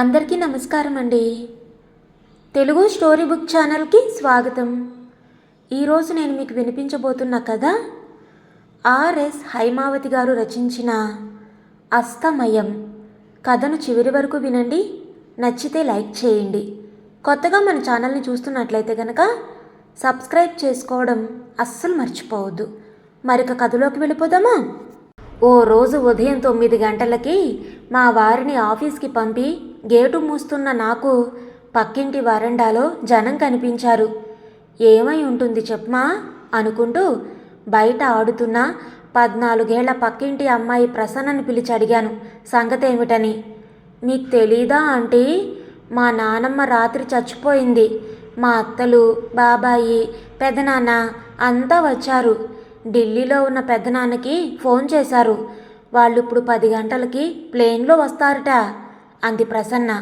అందరికీ నమస్కారం అండి. తెలుగు స్టోరీ బుక్ ఛానల్కి స్వాగతం. ఈరోజు నేను మీకు వినిపించబోతున్న కథ ఆర్ఎస్ హైమావతి గారు రచించిన అస్తమయం. కథను చివరి వరకు వినండి నచ్చితే లైక్ చేయండి. కొత్తగా మన ఛానల్ని చూస్తున్నట్లయితే కనుక సబ్స్క్రైబ్ చేసుకోవడం అస్సలు మర్చిపోవద్దు. మరిక కథలోకి వెళ్ళిపోదామా? ఓ రోజు ఉదయం తొమ్మిది గంటలకి మా వారిని ఆఫీస్కి పంపి గేటు మూస్తున్న నాకు పక్కింటి వరండాలో జనం కనిపించారు. ఏమై ఉంటుంది చెప్పమా? అనుకుంటూ బయట ఆడుతున్న పద్నాలుగేళ్ళ పక్కింటి అమ్మాయి ప్రసన్నని పిలిచి అడిగాను. సంగతేమిటని? మీకు తెలీదా ఆంటీ? మా నానమ్మ రాత్రి చచ్చిపోయింది. మా అత్తలు బాబాయి పెదనాన్న అంతా వచ్చారు. ఢిల్లీలో ఉన్న పెద్దనాన్నకి ఫోన్ చేశారు. వాళ్ళు ఇప్పుడు పది గంటలకి ప్లేన్లో వస్తారట. అంది ప్రసన్న.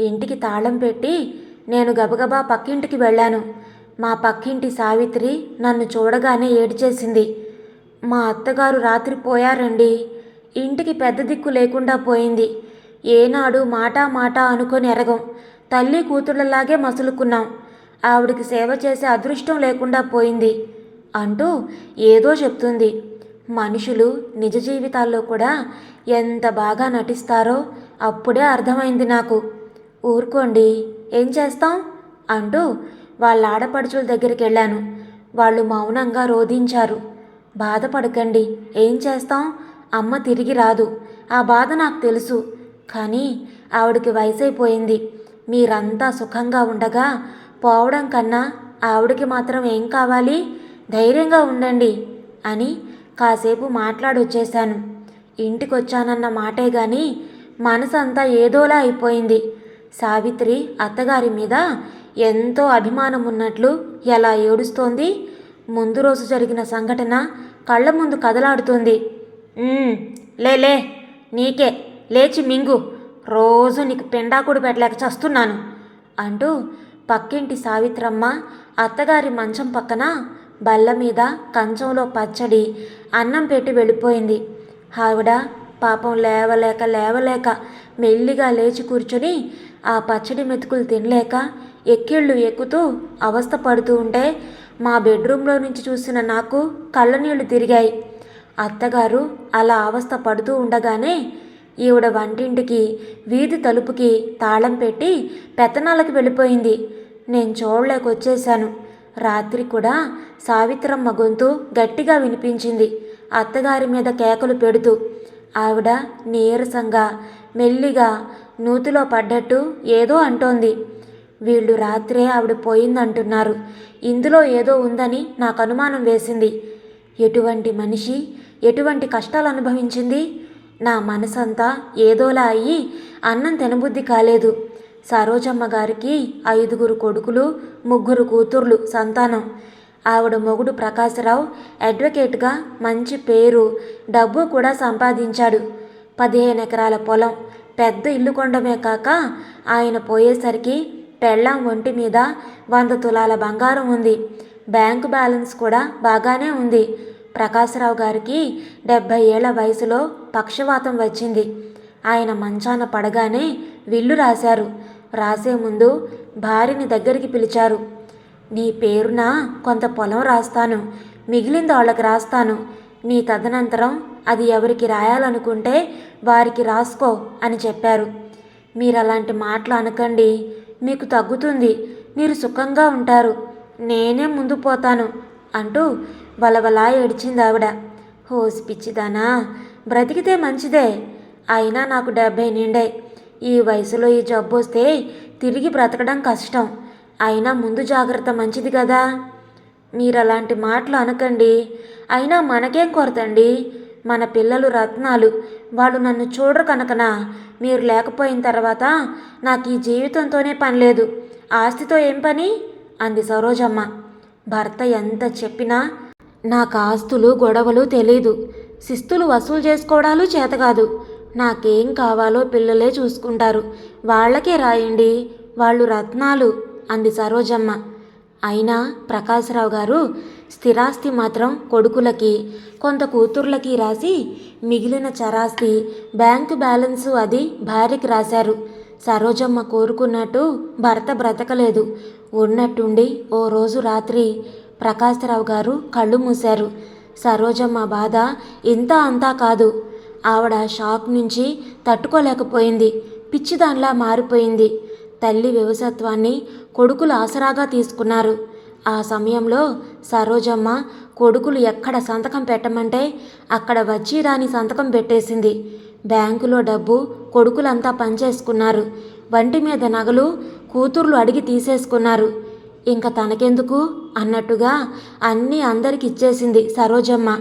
ఇంటికి తాళం పెట్టి నేను గబగబా పక్కింటికి వెళ్ళాను. మా పక్కింటి సావిత్రి నన్ను చూడగానే ఏడ్చేసింది. మా అత్తగారు రాత్రి పోయారండి. ఇంటికి పెద్ద దిక్కు లేకుండా పోయింది. ఏనాడు మాటా మాటా అనుకొని ఎరగం. తల్లి కూతుళ్ళలాగే మసులుకున్నాం. ఆవిడికి సేవ చేసే అదృష్టం లేకుండా పోయింది అంటూ ఏదో చెప్తుంది. మనుషులు నిజ జీవితాల్లో కూడా ఎంత బాగా నటిస్తారో అప్పుడే అర్థమైంది నాకు. ఊరుకోండి ఏం చేస్తాం? అంటూ వాళ్ళ ఆడపడుచుల దగ్గరికి వెళ్ళాను. వాళ్ళు మౌనంగా రోధించారు. బాధపడకండి ఏం చేస్తాం? అమ్మ తిరిగి రాదు. ఆ బాధ నాకు తెలుసు. కానీ ఆవిడకి వయసైపోయింది. మీరంతా సుఖంగా ఉండగా పోవడం కన్నా ఆవిడకి మాత్రం ఏం కావాలి? ధైర్యంగా ఉండండి అని కాసేపు మాట్లాడొచ్చేశాను. ఇంటికొచ్చానన్న మాటే కానీ మనసంతా ఏదోలా అయిపోయింది. సావిత్రి అత్తగారి మీద ఎంతో అభిమానం ఉన్నట్లు ఎలా ఏడుస్తోంది? ముందు రోజు జరిగిన సంఘటన కళ్ళ ముందు కదలాడుతోంది. లేలే నీకే లేచి మింగు. రోజు నీకు పెండాకుడు పెట్టలేక చస్తున్నాను అంటూ పక్కింటి సావిత్రమ్మ అత్తగారి మంచం పక్కన బల్ల మీద కంచంలో పచ్చడి అన్నం పెట్టి వెళ్ళిపోయింది. ఆవిడ పాపం లేవలేక లేవలేక మెల్లిగా లేచి కూర్చొని ఆ పచ్చడి మెతుకులు తినలేక ఎక్కిళ్ళు ఎక్కుతూ అవస్థ పడుతూ ఉంటే మా బెడ్రూమ్లో నుంచి చూసిన నాకు కళ్ళనీళ్ళు తిరిగాయి. అత్తగారు అలా అవస్థ పడుతూ ఉండగానే ఈవిడ వంటింటికి వీధి తలుపుకి తాళం పెట్టి పెత్తనాలకు వెళ్ళిపోయింది. నేను చూడలేకొచ్చేశాను. రాత్రి కూడా సావిత్రమ్మ గొంతు గట్టిగా వినిపించింది. అత్తగారి మీద కేకలు పెడుతూ ఆవిడ నీరసంగా మెల్లిగా నూతిలో పడ్డట్టు ఏదో అంటోంది. వీళ్ళు రాత్రే ఆవిడ పోయిందంటున్నారు. ఇందులో ఏదో ఉందని నాకు అనుమానం వేసింది. ఎటువంటి మనిషి? ఎటువంటి కష్టాలు అనుభవించింది? నా మనసంతా ఏదోలా అయ్యి అన్నం తినబుద్ధి కాలేదు. సరోజమ్మ గారికి ఐదుగురు కొడుకులు ముగ్గురు కూతుర్లు సంతానం. ఆవిడ మొగుడు ప్రకాశరావు అడ్వకేట్గా మంచి పేరు డబ్బు కూడా సంపాదించాడు. పదిహేను ఎకరాల పొలం పెద్ద ఇల్లు కొండమే కాక ఆయన పోయేసరికి పెళ్ళాం ఒంటి మీద వంద తులాల బంగారం ఉంది. బ్యాంకు బ్యాలెన్స్ కూడా బాగానే ఉంది. ప్రకాశరావు గారికి డెబ్భై ఏళ్ళ వయసులో పక్షవాతం వచ్చింది. ఆయన మంచాన పడగానే విల్లు రాశారు. రాసే ముందు భార్యని దగ్గరికి పిలిచారు. నీ పేరున? కొంత పొలం రాస్తాను. మిగిలింది వాళ్ళకి రాస్తాను. నీ తదనంతరం అది ఎవరికి రాయాలనుకుంటే వారికి రాసుకో అని చెప్పారు. మీరు అలాంటి మాటలు అనకండి. మీకు తగ్గుతుంది. మీరు సుఖంగా ఉంటారు. నేనే ముందు పోతాను అంటూ వలవలా ఏడిచింది ఆవిడ. హోసి పిచ్చిదానా! బ్రతికితే మంచిదే. అయినా నాకు డెబ్భై నిండే. ఈ వయసులో ఈ జబ్బు వస్తే తిరిగి బ్రతకడం కష్టం. అయినా ముందు జాగ్రత్త మంచిది కదా? మీరు అలాంటి మాటలు అనకండి. అయినా మనకేం కొరతండి? మన పిల్లలు రత్నాలు. వాళ్ళు నన్ను చూడరు కనుకనా. మీరు లేకపోయిన తర్వాత నాకు ఈ జీవితంతోనే పని లేదు. ఆస్తితో ఏం పని? అంది సరోజమ్మ. భర్త ఎంత చెప్పినా నాకు ఆస్తులు గొడవలు తెలీదు. శిస్తులు వసూలు చేసుకోవడాలు చేతకాదు నాకేం కావాలో పిల్లలే చూసుకుంటారు. వాళ్ళకే రాయండి. వాళ్ళు రత్నాలు. అంది సరోజమ్మ. అయినా ప్రకాశరావు గారు స్థిరాస్తి మాత్రం కొడుకులకి కొంత కూతుర్లకి రాసి మిగిలిన చరాస్తి బ్యాంకు బ్యాలెన్సు అది భార్యకి రాశారు. సరోజమ్మ కోరుకున్నట్టు భర్త బ్రతకలేదు. ఉన్నట్టుండి ఓ రోజు రాత్రి ప్రకాశరావు గారు కళ్ళు మూశారు. సరోజమ్మ బాధ ఇంత అంతా కాదు. ఆవిడ షాక్ నుంచి తట్టుకోలేకపోయింది. పిచ్చిదానిలా మారిపోయింది. తల్లి వ్యవసత్వాన్ని కొడుకులు ఆసరాగా తీసుకున్నారు. ఆ సమయంలో సరోజమ్మ కొడుకులు ఎక్కడ సంతకం పెట్టమంటే అక్కడ వచ్చి రాని సంతకం పెట్టేసింది. బ్యాంకులో డబ్బు కొడుకులంతా పనిచేసుకున్నారు. వంటి మీద నగలు కూతుర్లు అడిగి తీసేసుకున్నారు. ఇంకా తనకెందుకు? అన్నట్టుగా అన్నీ అందరికి ఇచ్చేసింది సరోజమ్మ.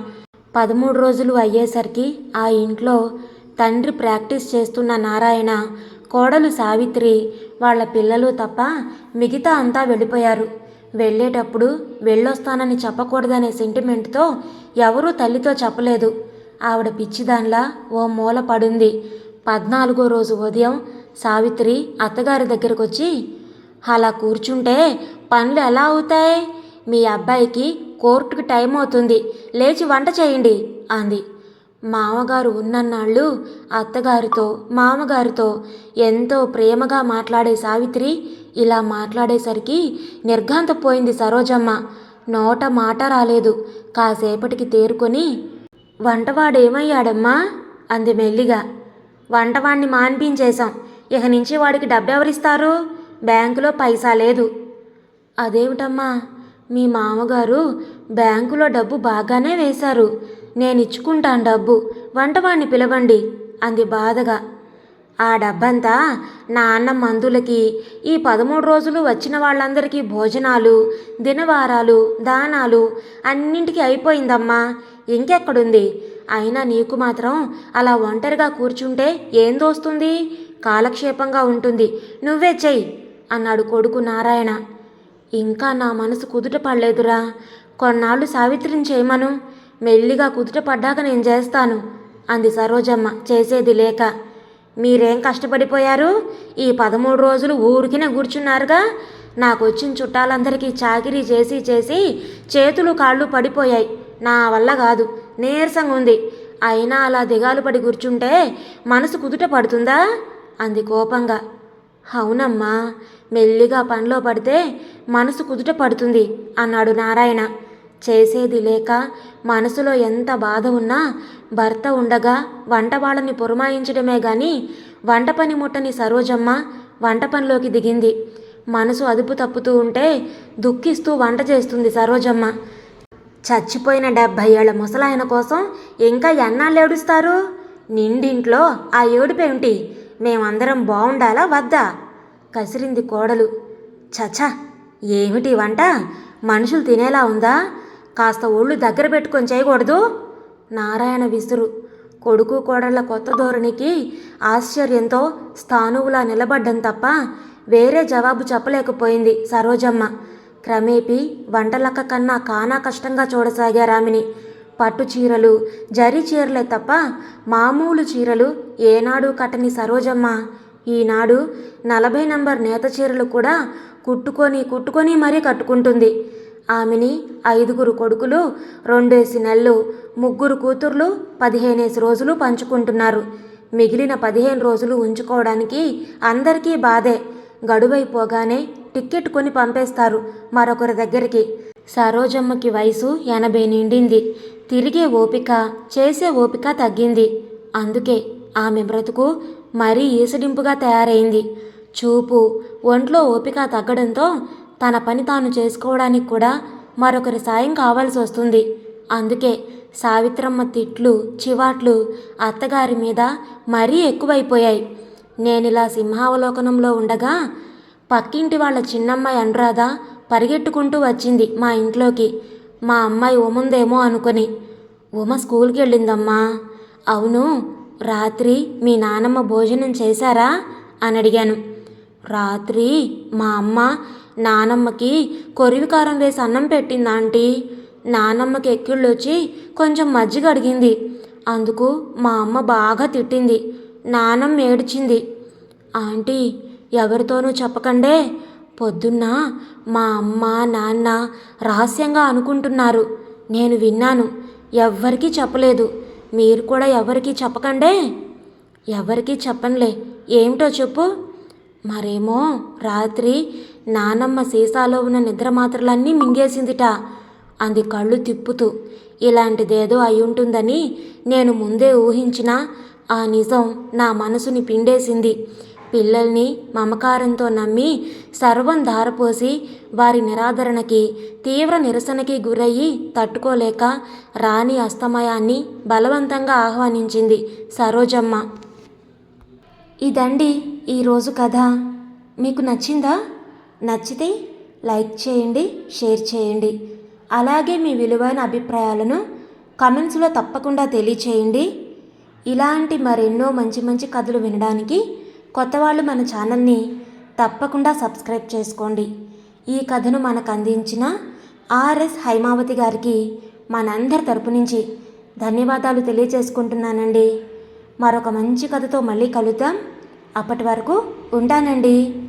పదమూడు రోజులు అయ్యేసరికి ఆ ఇంట్లో తండ్రి ప్రాక్టీస్ చేస్తున్న నారాయణ కోడలు సావిత్రి వాళ్ళ పిల్లలు తప్ప మిగతా అంతా వెళ్ళిపోయారు. వెళ్ళేటప్పుడు వెళ్ళొస్తానని చెప్పకూడదనే సెంటిమెంట్తో ఎవరూ తల్లితో చెప్పలేదు. ఆవిడ పిచ్చిదాన్లా ఓ మూల పడుంది. పద్నాలుగో రోజు ఉదయం సావిత్రి అత్తగారి దగ్గరకు వచ్చి అలా కూర్చుంటే పనులు ఎలా అవుతాయి? మీ అబ్బాయికి కోర్టుకి టైం అవుతుంది లేచి వంట చేయండి అంది. మామగారు ఉన్నన్నాళ్ళు అత్తగారితో మామగారితో ఎంతో ప్రేమగా మాట్లాడే సావిత్రి ఇలా మాట్లాడేసరికి నిర్ఘాంతపోయింది సరోజమ్మ. నోట మాట రాలేదు. కాసేపటికి తేరుకొని వంటవాడేమయ్యాడమ్మా? అంది మెల్లిగా. వంటవాణ్ణి మాన్పించేశాం. ఇక నుంచి వాడికి డబ్బెవరిస్తారు? బ్యాంకులో పైసా లేదు. అదేమిటమ్మా? మీ మామగారు బ్యాంకులో డబ్బు బాగానే వేశారు. నేను ఇచ్చుకుంటాను డబ్బు వంటవాణ్ణి పిలవండి అంది బాధగా. ఆ డబ్బంతా నాన్న మందులకి ఈ పదమూడు రోజులు వచ్చిన వాళ్ళందరికీ భోజనాలు దినవారాలు దానాలు అన్నింటికి అయిపోయిందమ్మా ఇంకెక్కడుంది? అయినా నీకు మాత్రం అలా ఒంటరిగా కూర్చుంటే ఏం దోస్తుంది? కాలక్షేపంగా ఉంటుంది. నువ్వే చెయ్యి అన్నాడు కొడుకు నారాయణ. ఇంకా నా మనసు కుదుట పడలేదురా. కొన్నాళ్ళు సావిత్రిని చేయమను. మెల్లిగా కుదుట పడ్డాక నేను చేస్తాను అంది సరోజమ్మ. చేసేది లేక. మీరేం కష్టపడిపోయారు? ఈ పదమూడు రోజులు ఊరికినే కూర్చున్నారుగా? నాకు వచ్చిన చుట్టాలందరికీ చాకిరీ చేసి చేసి చేతులు కాళ్ళు పడిపోయాయి. నా వల్ల కాదు నీరసంగా ఉంది. అయినా అలా దిగాలు పడి కూర్చుంటే మనసు కుదుట పడుతుందా? అంది కోపంగా. అవునమ్మా మెల్లిగా పనిలో పడితే మనసు కుదుట పడుతుంది అన్నాడు నారాయణ. చేసేది లేక మనసులో ఎంత బాధ ఉన్నా భర్త ఉండగా వంట వాళ్ళని పురమాయించడమే గాని వంట పని ముట్టని సరోజమ్మ వంట పనిలోకి దిగింది. మనసు అదుపు తప్పుతూ ఉంటే దుఃఖిస్తూ వంట చేస్తుంది సరోజమ్మ. చచ్చిపోయిన డెబ్భై ఏళ్ళ ముసలాయన కోసం ఇంకా ఎన్నాళ్ళు ఏడుస్తారు? నిండింట్లో ఆ ఏడుపేమిటి మేమందరం బాగుండాలా వద్దా? కసిరింది కోడలు. చచ ఏమిటి వంట? మనుషులు తినేలా ఉందా? కాస్త ఒళ్ళు దగ్గర పెట్టుకొని చేయకూడదు. నారాయణ విసురు. కొడుకు కోడళ్ళ కొత్త ధోరణికి ఆశ్చర్యంతో స్థానువులా నిలబడ్డం తప్ప వేరే జవాబు చెప్పలేకపోయింది సరోజమ్మ. క్రమేపీ వంటలక్క కన్నా కానా కష్టంగా చూడసాగారామిని పట్టు చీరలు జరీ చీరలే తప్ప మామూలు చీరలు ఏనాడు కట్టని సరోజమ్మ. ఈనాడు నలభై నంబర్ నేత చీరలు కూడా కుట్టుకొని కుట్టుకొని మరీ కట్టుకుంటుంది. ఆమెని ఐదుగురు కొడుకులు రెండేసి నెలలు ముగ్గురు కూతుర్లు పదిహేనేసి రోజులు పంచుకుంటున్నారు. మిగిలిన పదిహేను రోజులు ఉంచుకోవడానికి అందరికీ బాధే. గడువైపోగానే టిక్కెట్ కొని పంపేస్తారు మరొకరి దగ్గరికి. సరోజమ్మకి వయసు ఎనభై నిండింది. తిరిగే ఓపిక చేసే ఓపిక తగ్గింది. అందుకే ఆమె బ్రతుకు మరీ ఈసడింపుగా తయారైంది. చూపు ఒంట్లో ఓపిక తగ్గడంతో తన పని తాను చేసుకోవడానికి కూడా మరొకరి సాయం కావాల్సి వస్తుంది. అందుకే సావిత్రమ్మ తిట్లు చివాట్లు అత్తగారి మీద మరీ ఎక్కువైపోయాయి. నేనిలా సింహావలోకనంలో ఉండగా పక్కింటి వాళ్ళ చిన్నమ్మాయి అనురాధ పరిగెట్టుకుంటూ వచ్చింది మా ఇంట్లోకి. మా అమ్మాయి ఉమందేమో అనుకొని ఉమ స్కూల్కి వెళ్ళిందమ్మా. అవును రాత్రి మీ నానమ్మ భోజనం చేశారా? అని అడిగాను. రాత్రి మా అమ్మ నానమ్మకి కొరివికారం వేసి అన్నం పెట్టింది ఆంటీ. నానమ్మకి ఎక్కిళ్ళు వచ్చి కొంచెం మజ్జిగ అడిగింది. అందుకు మా అమ్మ బాగా తిట్టింది. నానమ్మ ఏడ్చింది. ఆంటీ ఎవరితోనూ చెప్పకండే. పొద్దున్న మా అమ్మ నాన్న రహస్యంగా అనుకుంటున్నారు. నేను విన్నాను. ఎవ్వరికీ చెప్పలేదు. మీరు కూడా ఎవరికీ చెప్పకండే? ఎవరికీ చెప్పనులే. ఏమిటో చెప్పు. మరేమో రాత్రి నానమ్మ సీసాలో ఉన్న నిద్ర మాత్రలన్నీ మింగేసిందిట. అంది కళ్ళు తిప్పుతూ. ఇలాంటిదేదో అయి ఉంటుందని నేను ముందే ఊహించిన ఆ నిజం నా మనసుని పిండేసింది. పిల్లల్ని మమకారంతో నమ్మి సర్వం ధారపోసి వారి నిరాదరణకి తీవ్ర నిరసనకి గురయ్యి తట్టుకోలేక రాణి అస్తమయాన్ని బలవంతంగా ఆహ్వానించింది సరోజమ్మ. ఇదండి ఈరోజు కథ. మీకు నచ్చిందా? నచ్చితే లైక్ చేయండి షేర్ చేయండి. అలాగే మీ విలువైన అభిప్రాయాలను కమెంట్స్లో తప్పకుండా తెలియచేయండి. ఇలాంటి మరెన్నో మంచి మంచి కథలు వినడానికి కొత్త వాళ్ళు మన ఛానల్ని తప్పకుండా సబ్స్క్రైబ్ చేసుకోండి. ఈ కథను మనకు అందించిన ఆర్ఎస్ హైమావతి గారికి మనందరి తరపు నుంచి ధన్యవాదాలు తెలియజేసుకుంటున్నానండి. మరొక మంచి కథతో మళ్ళీ కలుద్దాం. అప్పటి వరకు ఉంటానండి.